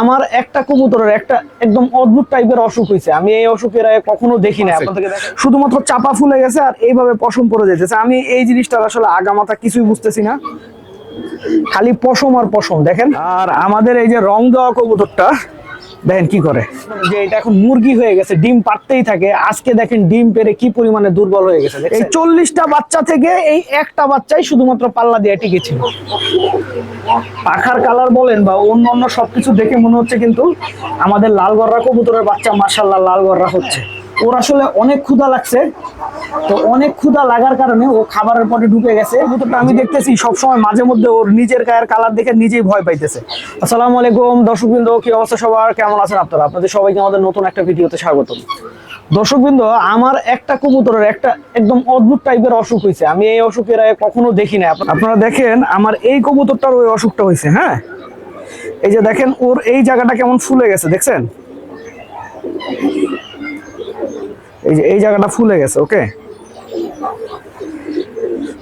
আমার একটা কবুতরের একটা একদম অদ্ভুত টাইপের অসুখ হয়েছে। আমি এই অসুখের আগে কখনো দেখি না আপনাদেরকে শুধুমাত্র চাপা ফুলে গেছে আর এইভাবে পশম পরে যেতেছে আমি এই জিনিসটার আসলে আগামাথা কিছুই বুঝতেছি না। খালি পশম আর পশম দেখেন। আর আমাদের এই যে রং দেওয়া কবুতরটা দেখেন কি করে? যে এটা এখন মুরগি হয়ে গেছে ডিম পারতেই থাকে। আজকে দেখেন ডিম পেরে কি পরিমাণে দুর্বল হয়ে গেছে। এই চল্লিশটা বাচ্চা থেকে এই একটা বাচ্চাই শুধুমাত্র পাল্লা দিয়ে টিকে ছিল। পাখার কালার বলেন বা অন্য অন্য সবকিছু দেখে মনে হচ্ছে কিন্তু আমাদের লাল গররা কবুতরের বাচ্চা মার্শাল্লাহ লাল গররা হচ্ছে। ওর আসলে অনেক ক্ষুধা লাগছে। তো অনেক ক্ষুধা লাগার কারণে ও খাবারের পরে ঢুকে গেছে। কবুতরটা আমি দেখতেছি সবসময় মাঝে মধ্যে ওর নিজের গায়ের কালার দেখে নিজেই ভয় পাইতেছে। আসসালামু আলাইকুম, দর্শকবৃন্দ, কি অবস্থা সবার? কেমন আছেন আপনারা? আপনাদের সবাইকে আমাদের নতুন একটা ভিডিওতে স্বাগতম। দর্শকবৃন্দ, আমার একটা কবুতরের একটা একদম অদ্ভুত টাইপের অসুখ হয়েছে আমি এই অসুখের কখনো দেখি না আপনারা দেখেন, আমার এই কবুতরটার ওই অসুখটা হয়েছে হ্যাঁ? এই যে দেখেন, ওর এই জায়গাটা কেমন ফুলে গেছে, দেখছেন? এই যে, এই জায়গাটা ফুলে গেছে ওকে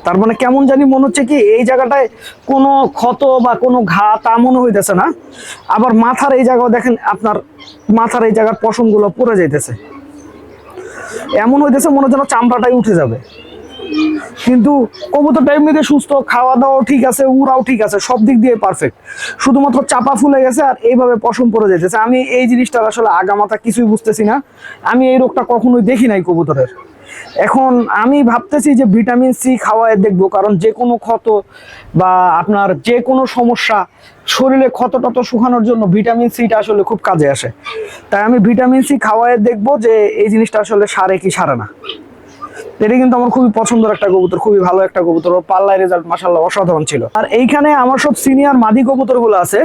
তার মানে কেমন জানি মনে হচ্ছে কি এই জায়গাটায় কোনো ক্ষত বা কোনো ঘা তা মনে হইতেছে না। আবার মাথার এই জায়গাও দেখেন, আপনার মাথার এই জায়গার পশমগুলো পড়ে যাইতেছে। এমন হইতেছে মনে হচ্ছে চামড়াটাই উঠে যাবে। কিন্তু কবুতরটা এমনিতে সুস্থ খাওয়া দাওয়াও ঠিক আছে, উড়াও ঠিক আছে, সব দিক দিয়ে পারফেক্ট শুধুমাত্র চাপা ফুলে গেছে আর এইভাবে পশম পড়ে যেতেছে। আমি এই জিনিসটার আসলে আগামাথা কিছুই বুঝতেছি না। আমি এই রোগটা কখনোই দেখি নাই কবুতরের। এখন আমি ভাবতেছি যে ভিটামিন সি খাওয়ায় দেখব, কারণ যে কোনো ক্ষত বা আপনার যে কোনো সমস্যা শরীরে ক্ষত টত শুকানোর জন্য ভিটামিন সিটা আসলে খুব কাজে আসে। তাই আমি ভিটামিন সি খাওয়ায় দেখব যে এই জিনিসটা আসলে সারে কি সারে না। এটা কিন্তু আমার খুবই পছন্দের একটা কবুতর, খুবই ভালো একটা কবুতর। ওর পাল্লায় রেজাল্ট মাসাল্লাহ অসাধারণ ছিল। আর এইখানে আমার সব সিনিয়র মাদি কবুতরগুলো আছে।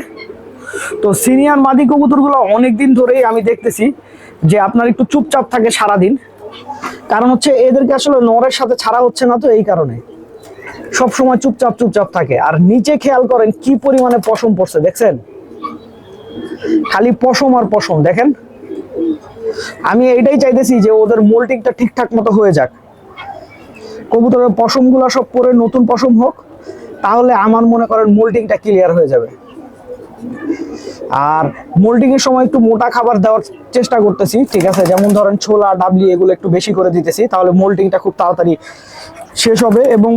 তো সিনিয়র মাদি কবুতরগুলো অনেকদিন ধরেই আমি দেখতেছি যে আপনার একটু চুপচাপ থাকে সারাদিন। কারণ হচ্ছে এদেরকে আসলে নরের সাথে ছাড়া হচ্ছে না তো এই কারণে। সব সময় চুপচাপ চুপচাপ থাকে। আর নিচে খেয়াল করেন কি পরিমাণে পশম পড়ছে, দেখছেন? খালি পশম আর পশম, দেখেন? আমি এইটাই চাইতেছি যে ওদের মোল্টিংটা ঠিকঠাক মতো হয়ে যাক। কবুতরের পশমগুলো সব পরে নতুন পশম হোক, তাহলে আমার মনে করেন মোল্টিংটা ক্লিয়ার হয়ে যাবে। আর মোল্টিং এর সময় একটু মোটা খাবার দেওয়ার চেষ্টা করতেছি, ঠিক আছে? যেমন ধরেন ছোলা, ডাবলি এগুলো একটু বেশি করে দিতেছি, তাহলে মোল্টিংটা খুব তাড়াতাড়ি শেষ হবে এবং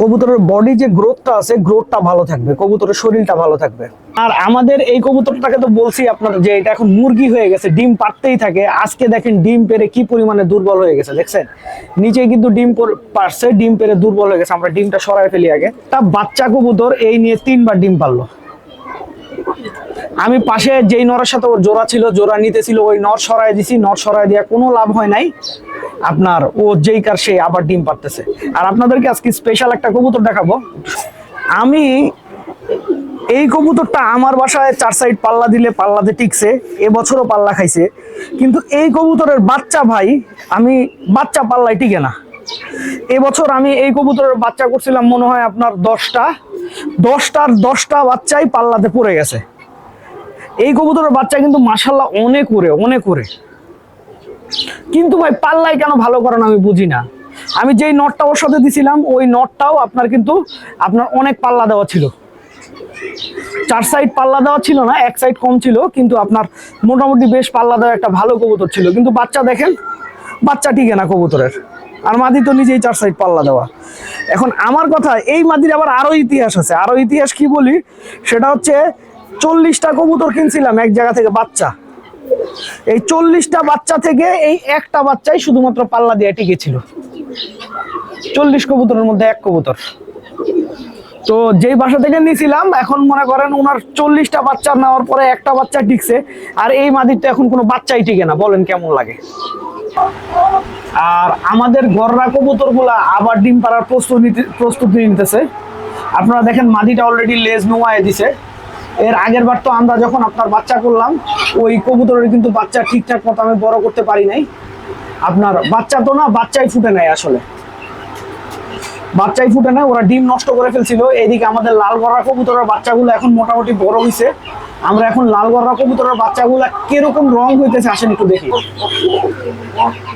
কবুতরের বডি যে গ্রোথটা আছে গ্রোথটা ভালো থাকবে, কবুতরের শরীরটা ভালো থাকবে। আর আমাদের এই কবুতরটাকে তো বলছি আপনার যে এটা এখন মুরগি হয়ে গেছে, ডিম পারতেই থাকে। আজকে দেখেন ডিম পেরে কি পরিমাণে দুর্বল হয়ে গেছে, দেখছেন? নিচে কিন্তু ডিম পর- পারছে, ডিম পেরে দুর্বল হয়ে গেছে। আমরা ডিমটা সরাই ফেলি আগে। তা বাচ্চা কবুতর এই নিয়ে তিনবার ডিম পারল। আমি পাশে যেই নরের সাথে ওর জোড়া ছিল, জোড়া নিতেছিল, ওই নর সরাই দিছি। নর সরাই দিয়া কোনো লাভ হয় নাই। আপনার ও যেই কার সে আবার ডিম পারতেছে। আর আপনাদেরকে আজকে স্পেশাল একটা কবুতর দেখাবো। আমি এই কবুতরটা আমার বাসায় চার সাইড পাল্লা দিলে পাল্লাতে টিকছে, এবছরও পাল্লা খাইছে। কিন্তু এই কবুতরের বাচ্চা ভাই, আমি বাচ্চা পাল্লায় টিকে না। এবছর আমি এই কবুতরের বাচ্চা করছিলাম মনে হয় আপনার দশটা। দশটার দশটা বাচ্চাই পাল্লাতে পড়ে গেছে। এই কবুতরের বাচ্চা কিন্তু মাসাল্লাহ অনেক উড়ে অনেক উড়ে। কিন্তু ভাই, পাল্লায় কেন ভালো করেন আমি বুঝি না। আমি যেই নটটা ওর সাথে দিছিলাম, ওই নটটাও আপনার কিন্তু, আপনার অনেক পাল্লা দেওয়া ছিল। চার সাইড পাল্লা দেওয়া ছিল না, এক সাইড কম ছিল, কিন্তু আপনার মোটামুটি বেশ পাল্লা দেওয়া একটা ভালো কবুতর ছিল। কিন্তু বাচ্চা দেখেন, বাচ্চা টিকে না কবুতরের। আর মাদি তো নিজেই চার সাইড পাল্লা দেওয়া। এখন আমার কথা, এই মাদির আবার আরও ইতিহাস আছে। আরও ইতিহাস কি বলি? সেটা হচ্ছে চল্লিশটা কবুতর কিনছিলাম এক জায়গা থেকে বাচ্চা। এই চল্লিশটা বাচ্চা থেকে এই একটা বাচ্চাই শুধুমাত্র পাল্লা দিয়ে টিকে ছিল চল্লিশ কবুতরের মধ্যে এক কবুতর। তো যেই বাসা থেকে নিয়েছিলাম এখন মনে করেন ওনার চল্লিশটা বাচ্চা নেওয়ার পরে একটা বাচ্চা টিকছে, আর এই মাদিরটা এখন কোনো বাচ্চাই টিকে না, বলেন কেমন লাগে? আর আমাদের গররা কবুতরগুলা আবার ডিম পাড়ার প্রস্তুতি প্রস্তুতি নিতেছে। আপনারা দেখেন মাদিটা অলরেডি লেজ নোয়ায় দিছে। এর আগের বার তো আমরা যখন আপনার বাচ্চা করলাম, ওই কবুতরের কিন্তু বাচ্চা ঠিকঠাক মতো আমি বড় করতে পারি নাই। আপনার বাচ্চা তো না, বাচ্চাই ফুটে নাই আসলে। বাচ্চাই ফুটে না, ওরা ডিম নষ্ট করে ফেলছিল। এইদিকে আমাদের লাল গড়া কবুতরের বাচ্চাগুলো এখন মোটামুটি বড় হয়েছে আমরা এখন লাল গড়া কবুতরের বাচ্চাগুলো কীরকম রং হইতেছে আসেন একটু দেখি।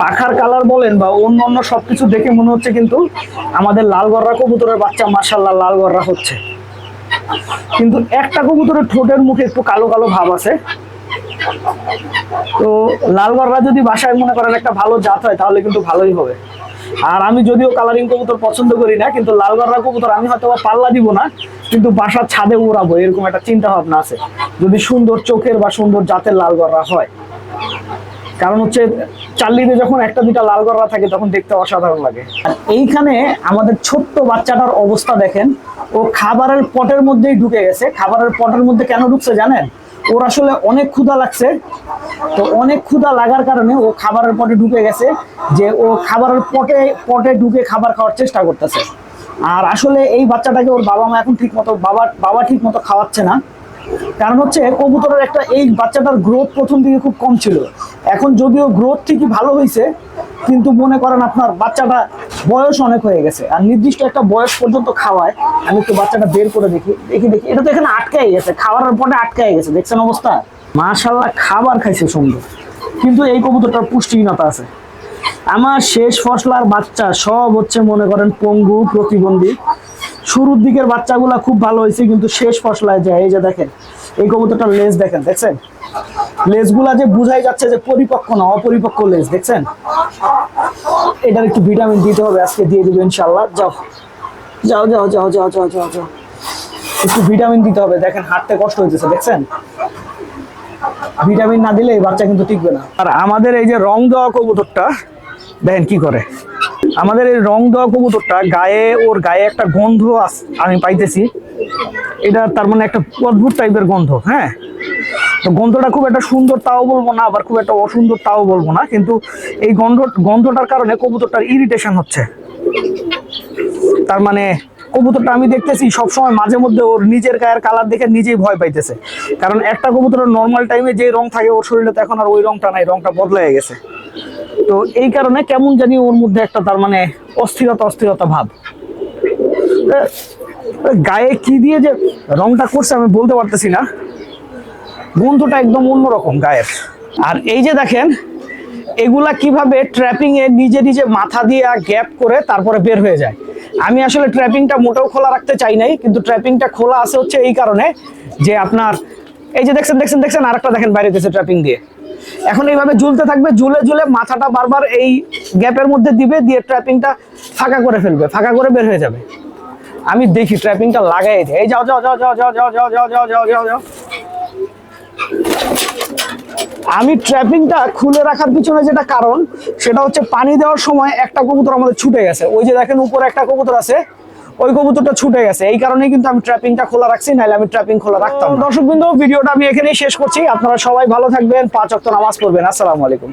পাখার কালার বলেন বা অন্য অন্য সবকিছু দেখে মনে হচ্ছে কিন্তু আমাদের লাল গড়া কবুতরের বাচ্চা মার্শাল্লাহ লাল গড়া হচ্ছে। কিন্তু একটা কবুতরের ঠোঁটের মুখে একটু কালো কালো ভাব আছে। তো লালগড়রা যদি বাসায় মনে করেন একটা ভালো জাত হয়, তাহলে কিন্তু ভালোই হবে। আর আমি যদিও কালারিং কবুতর পছন্দ করি না, কিন্তু লাল লালগড়রা কবুতর আমি হয়তো পাল্লা দিব না, কিন্তু বাসার ছাদে উড়াবো, এরকম একটা চিন্তা ভাবনা আছে। যদি সুন্দর চোখের বা সুন্দর জাতের লাল লালগড়রা হয়। কারণ হচ্ছে চাল্লিতে যখন একটা দুটা লাল গড়া থাকে, তখন দেখতে অসাধারণ লাগে। আর এইখানে আমাদের ছোট্ট বাচ্চাটার অবস্থা দেখেন, ও খাবারের পটের মধ্যেই ঢুকে গেছে। খাবারের পটের মধ্যে কেন ঢুকছে জানেন? ওর আসলে অনেক ক্ষুধা লাগছে। তো অনেক ক্ষুধা লাগার কারণে ও খাবারের পটে ঢুকে গেছে যে ও খাবারের পটে পটে ঢুকে খাবার খাওয়ার চেষ্টা করতেছে। আর আসলে এই বাচ্চাটাকে ওর বাবা মা এখন ঠিক মতো বাবা বাবা ঠিক মতো খাওয়াচ্ছে না। কারণ হচ্ছে কবুতরের একটা এই বাচ্চাটার গ্রোথ প্রথম দিকে খুব কম ছিল। এখন যদিও গ্রোথ ঠিকই ভালো হয়েছে কিন্তু মনে করেন আপনার বাচ্চাটা বয়স অনেক হয়ে গেছে। আর নির্দিষ্ট একটা বয়স পর্যন্ত খাওয়ায়। আমি একটু বাচ্চাটা বের করে দেখি। দেখি দেখি। এটা তো এখানে আটকাই গেছে। খাওয়ার পরে আটকাই গেছে। দেখছেন অবস্থা? মাশাল্লাহ খাবার খাইছে সুন্দর। কিন্তু এই কবুতরটার পুষ্টিহীনতা আছে। আমার শেষ ফসলার বাচ্চা সব হচ্ছে মনে করেন পঙ্গু, প্রতিবন্ধী। শুরুর দিকের বাচ্চাগুলা খুব ভালো হয়েছে, কিন্তু শেষ ফসলায় যায়। এই যে দেখেন, এই কবুতরটার লেজ দেখেন, দেখছেন? লেজগুলা যে বুঝাই যাচ্ছে যে পরিপক্ক না, অপরিপক্ক লেজ, দেখছেন? এটার একটু ভিটামিন দিতে হবে, আজকে দিয়ে দেবো ইনশাল্লাহ যাও। যাও যাও যাও যাও যাও যাও যাও। একটু ভিটামিন দিতে হবে, দেখেন হাঁটতে কষ্ট হইতেছে, দেখছেন? ভিটামিন না দিলে বাচ্চা কিন্তু টিকবে না। আর আমাদের এই যে রং দেওয়া কবুতরটা, দেখেন কি করে? আমাদের এই রং দেওয়া কবুতরটা গায়ে, ওর গায়ে একটা গন্ধ আমি পাইতেছি। এটা তার মানে একটা অদ্ভুত টাইপের গন্ধ হ্যাঁ? গন্ধটা খুব একটা সুন্দর তাও বলব না, আবার খুব একটা অসুন্দর তাও বলব না, কিন্তু এই গন্ধ, গন্ধটার কারণে কবুতরটার ইরিটেশন হচ্ছে। তার মানে কবুতরটা আমি দেখতেছি সবসময় মাঝে মধ্যে ওর নিজের গায়ের কালার দেখে নিজেই ভয় পাইতেছে। কারণ একটা কবুতরের নর্মাল টাইমে যে রং থাকে ওর শরীরে, তো এখন আর ওই রংটা নাই, রংটা বদলে গেছে। তো এই কারণে কেমন জানি ওর মধ্যে একটা তার মানে অস্থিরতা অস্থিরতা ভাব। গায়ে কি দিয়ে যে রংটা করছে আমি বলতে পারতেছি না। গন্ধটা একদম অন্যরকম গায়ের আর এই যে দেখেন এগুলা কীভাবে ট্র্যাপিং এ নিজে নিজে মাথা দিয়ে গ্যাপ করে তারপরে বের হয়ে যায় আমি আসলে ট্র্যাপিংটা মোটেও খোলা রাখতে চাই নাই কিন্তু ট্র্যাপিংটা খোলা আছে হচ্ছে এই কারণে যে আপনার এই যে দেখছেন দেখছেন দেখছেন আরেকটা দেখেন বাইরে গেছে ট্র্যাপিং দিয়ে এখন এইভাবে ঝুলতে থাকবে ঝুলে ঝুলে মাথাটা বারবার এই গ্যাপের মধ্যে দিবে দিয়ে ট্র্যাপিংটা ফাঁকা করে ফেলবে ফাঁকা করে বের হয়ে যাবে আমি দেখি ট্র্যাপিংটা লাগাই এই যাও যাও যাও যাও যাও যাও যাও যাও যাও যাও যাও আমি ট্র্যাপিংটা খুলে রাখার পিছনে যেটা কারণ, সেটা হচ্ছে পানি দেওয়ার সময় একটা কবুতর আমাদের ছুটে গেছে। ওই যে দেখেন উপরে একটা কবুতর আছে, ওই কবুতরটা ছুটে গেছে। এই কারণে কিন্তু আমি ট্র্যাপিংটা খোলা রাখছি, নাহলে আমি ট্র্যাপিং খোলা রাখতাম দর্শক বিন্দু ভিডিওটা আমি এখানেই শেষ করছি। আপনারা সবাই ভালো থাকবেন, পাঁচ অক্ট নামাজ পড়বেন। আসসালামু আলাইকুম।